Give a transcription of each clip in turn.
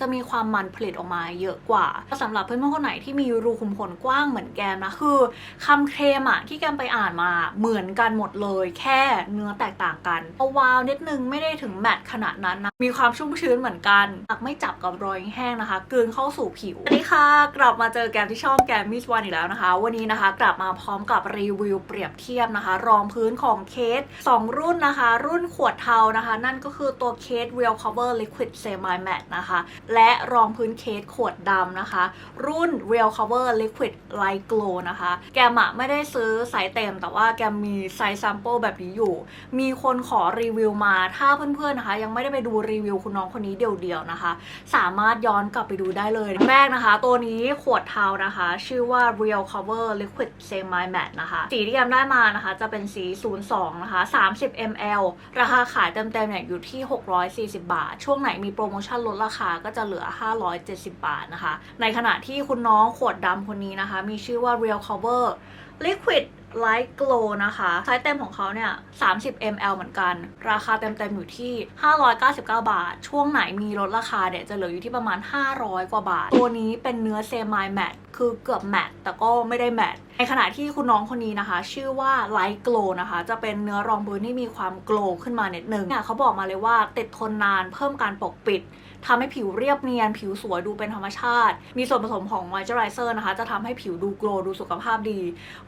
จะมีความมันผลิตออกมาเยอะกว่าสำหรับเพื่อนๆคนไหนที่มีรูขุมขนกว้างเหมือนแกมนะคือคำเคลมอะที่แกมไปอ่านมาเหมือนกันหมดเลย แค่เนื้อแตกต่างกันเอาวาวนิดนึงไม่ได้ถึงแมตต์ขนาดนั้นนะมีความชุ่มชื้นเหมือนกันไม่จับกับรอยแห้งนะคะกลืนเข้าสู่ผิวสวัสดีค่ะ กลับมาเจอแกมที่ช่องแกมมิสวันอีกแล้วนะคะ วันนี้นะคะ กลับมาพร้อมกับรีวิวเปรียบเทียบนะคะ รองพื้นของเคส 2 รุ่นนะคะ รุ่นขวดเทานะคะ นั่นก็คือตัวเคส Real Cover Liquid Semi Matte นะคะและรองพื้นเคสขวดดำนะคะ รุ่น Real Cover Liquid Light Glow นะคะ แกมะไม่ได้ซื้อไซส์เต็ม แต่ว่าแกมีไซส์ sample แบบนี้อยู่ มีคนขอรีวิวมาถ้าเพื่อนๆนะคะ ยังไม่ได้ไปดูรีวิวคุณน้องคนนี้เดี่ยวๆนะคะ สามารถย้อนกลับไปดูได้เลยแรกนะคะ ตัวนี้ขวดเทานะคะ ชื่อว่า Real Cover Liquid Semi Matte นะคะสีที่แกมได้มานะคะ จะเป็นสี 02 นะคะ 30 ml ราคาขายเต็มๆเนี่ยอยู่ที่ 640 บาท ช่วงไหนมีโปรโมชั่นลดราคาก็จะเหลือ 570 บาทนะคะ ในขณะที่คุณน้องขวดดำคนนี้นะคะ มีชื่อว่า Real Cover Liquid Light Glow นะคะ ไซส์เต็มของเขาเนี่ย 30 ml เหมือนกัน ราคาเต็ม ๆ อยู่ที่ 599 บาท ช่วงไหนมีลดราคาเนี่ย จะเหลืออยู่ที่ประมาณ 500 กว่าบาท ตัวนี้เป็นเนื้อเซมายแมตคือเกือบแมตแต่ก็ไม่ได้แมต ในขณะที่คุณน้องคนนี้นะคะ ชื่อว่า Light Glow นะคะ จะเป็นเนื้อรองพื้นที่มีความโกลขึ้นมาเนิดนึงเนี่ยเขาบอกมาเลยว่าติดทนนานเพิ่มการปกปิดทำให้ผิวเรียบเนียน ผิวสวยดูเป็นธรรมชาติ มีส่วนผสมของมอยเจอไรเซอร์นะคะ จะทำให้ผิวดูโกล์ดูสุขภาพดี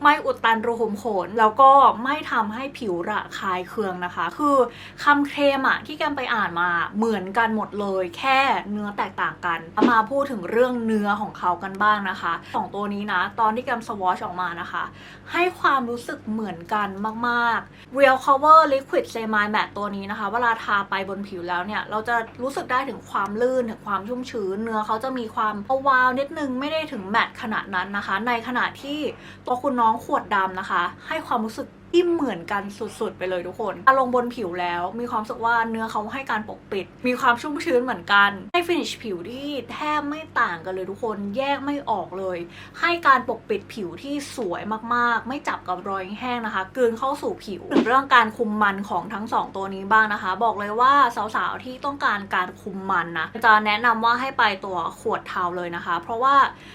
ไม่อุดตันรูขุมขน แล้วก็ไม่ทำให้ผิวระคายเคืองนะคะ คือคำเคลมอะที่แกมไปอ่านมาเหมือนกันหมดเลย แค่เนื้อแตกต่างกัน มาพูดถึงเรื่องเนื้อของเขากันบ้างนะคะสองตัวนี้นะ ตอนที่แกมสวอชออกมานะคะ ให้ความรู้สึกเหมือนกันมากๆ Real Cover Liquid Semi Matte ตัวนี้นะคะ เวลาทาไปบนผิวแล้วเนี่ย เราจะรู้สึกได้ถึงความลื่น ถึงความชุ่มชื้น เนื้อเขาจะมีความวาวนิดนึงไม่ได้ถึงแมตต์ขนาดนั้นนะคะ ในขณะที่ตัวคุณน้องขวดดำนะคะ ให้ความรู้สึก ที่เหมือนกันสุดๆ ไปเลยทุกคนถ้าลงบนผิวแล้ว มีความสึกว่าเนื้อเขาให้การปกปิด มีความชุ่มชื้นเหมือนกัน ให้ฟินิชผิวที่แทบไม่ต่างกันเลยทุกคน แยกไม่ออกเลย ให้การปกปิดผิวที่สวยมากๆ ไม่จับกับรอยแห้งนะคะกลืนเข้าสู่ผิวถึงเรื่องการคุมมันของทั้งสองตัวนี้บ้างนะคะ บอกเลยว่าสาวๆ ที่ต้องการการคุมมันนะ จะแนะนำว่าให้ไปตัวขวดเทาเลยนะคะ เพราะว่า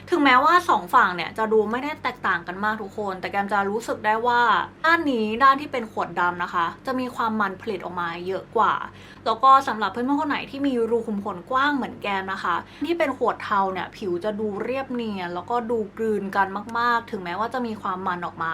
ถึงแม้ว่าสองฝั่งเนี่ยจะดูไม่ได้แตกต่างกันมากทุกคน แต่แกมจะรู้สึกได้ว่าด้านนี้ด้านที่เป็นขวดดำนะคะ จะมีความมันผลิตออกมาเยอะกว่า แล้วก็สำหรับเพื่อนๆคนไหนที่มีรูขุมขนกว้างเหมือนแกมนะคะ ที่เป็นขวดเทาเนี่ยผิวจะดูเรียบเนียนแล้วก็ดูกลืนกันมาก ๆ ถึงแม้ว่าจะมีความมันออกมา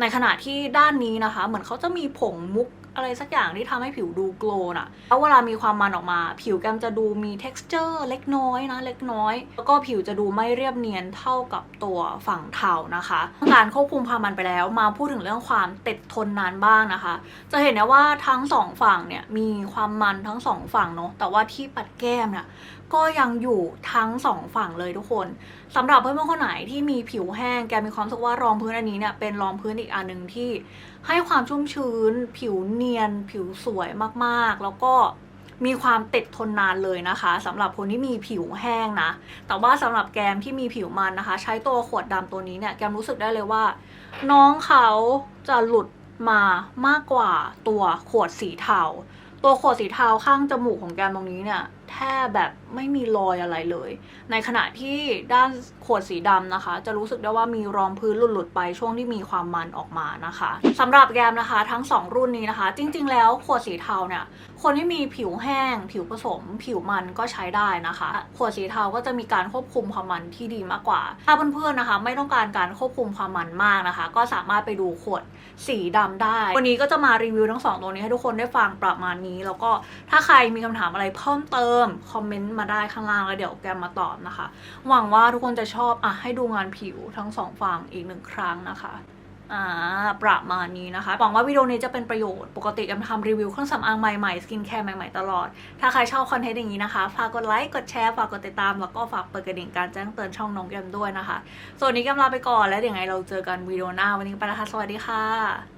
ในขณะที่ด้านนี้นะคะ เหมือนเขาจะมีผงมุก อะไรสักอย่างที่ทำให้ผิวดูโกลว์น่ะแล้วเวลามีความมันออกมา ผิวแกมจะดูมี t e x t อร์เล็กน้อยนะเล็กน้อย แล้วก็ผิวจะดูไม่เรียบเนียนเท่ากับตัวฝั่งเทานะคะการควบคุมความมันไปแล้ว มาพูดถึงเรื่องความติดทนนานบ้างนะคะ จะเห็นนะว่าทั้งสองฝั่งเนี่ยมีความมันทั้งสองฝั่งเนาะแต่ว่าที่ปัดแก้มเนี่ยก็ยังอยู่ทั้งสองฝั่งเลยทุกคนสำหรับเพื่อนๆคนไหนที่มีผิวแห้งแกมีความรู้สึกว่ารองพื้นอันนี้เนี่ยเป็นรองพื้นอีกอันหนึ่งที่ให้ความชุ่มชื้น ผิวเนียน ผิวสวยมากๆ แล้วก็มีความติดทนนานเลยนะคะสำหรับคนที่มีผิวแห้งนะ แต่ว่าสำหรับแกมที่มีผิวมันนะคะ ใช้ตัวขวดดำตัวนี้เนี่ยแกมรู้สึกได้เลยว่า น้องเขาจะหลุดมามากกว่าตัวขวดสีเทาตัวขวดสีเทาข้างจมูกของแกมตรงนี้เนี่ย แทบแบบไม่มีรอยอะไรเลย ในขณะที่ด้านขวดสีดำนะคะ จะรู้สึกได้ว่ามีรองพื้นหลุดๆไปช่วงที่มีความมันออกมานะคะสำหรับแกมนะคะ ทั้ง 2 รุ่นนี้นะคะ จริง ๆ แล้วขวดสีเทาเนี่ยคนที่มีผิวแห้ง ผิวผสม ผิวมันก็ใช้ได้นะคะขวดสีเทาก็จะมีการควบคุมความมันที่ดีมากกว่า ถ้าเพื่อนๆนะคะ ไม่ต้องการการควบคุมความมันมากนะคะ ก็สามารถไปดูขวดสีดำได้ วันนี้ก็จะมารีวิวทั้งสองตัวนี้ให้ทุกคนได้ฟังประมาณนี้ แล้วก็ถ้าใครมีคำถามอะไรเพิ่มเติมคอมเมนต์มาได้ข้างล่างแล้วเดี๋ยวแกมมาตอบนะคะ หวังว่าทุกคนจะชอบอะให้ดูงานผิวทั้งสองฝั่งอีกหนึ่งครั้งนะคะอ่าประมาณนี้นะคะ หวังว่าวิดีโอนี้จะเป็นประโยชน์ ปกติแกมทำรีวิวเครื่องสำอางใหม่ๆ สกินแคร์ใหม่ๆ ตลอด ถ้าใครชอบคอนเทนต์อย่างนี้นะคะ ฝากกดไลค์ กดแชร์ ฝากกดติดตาม แล้วก็ฝากเปิดกระดิ่งการแจ้งเตือนช่องน้องแกมด้วยนะคะ ส่วนนี้แกมลาไปก่อน แล้วเดี๋ยวไงเราเจอกันวิดีโอหน้า วันนี้ไปแล้วค่ะ สวัสดีค่ะ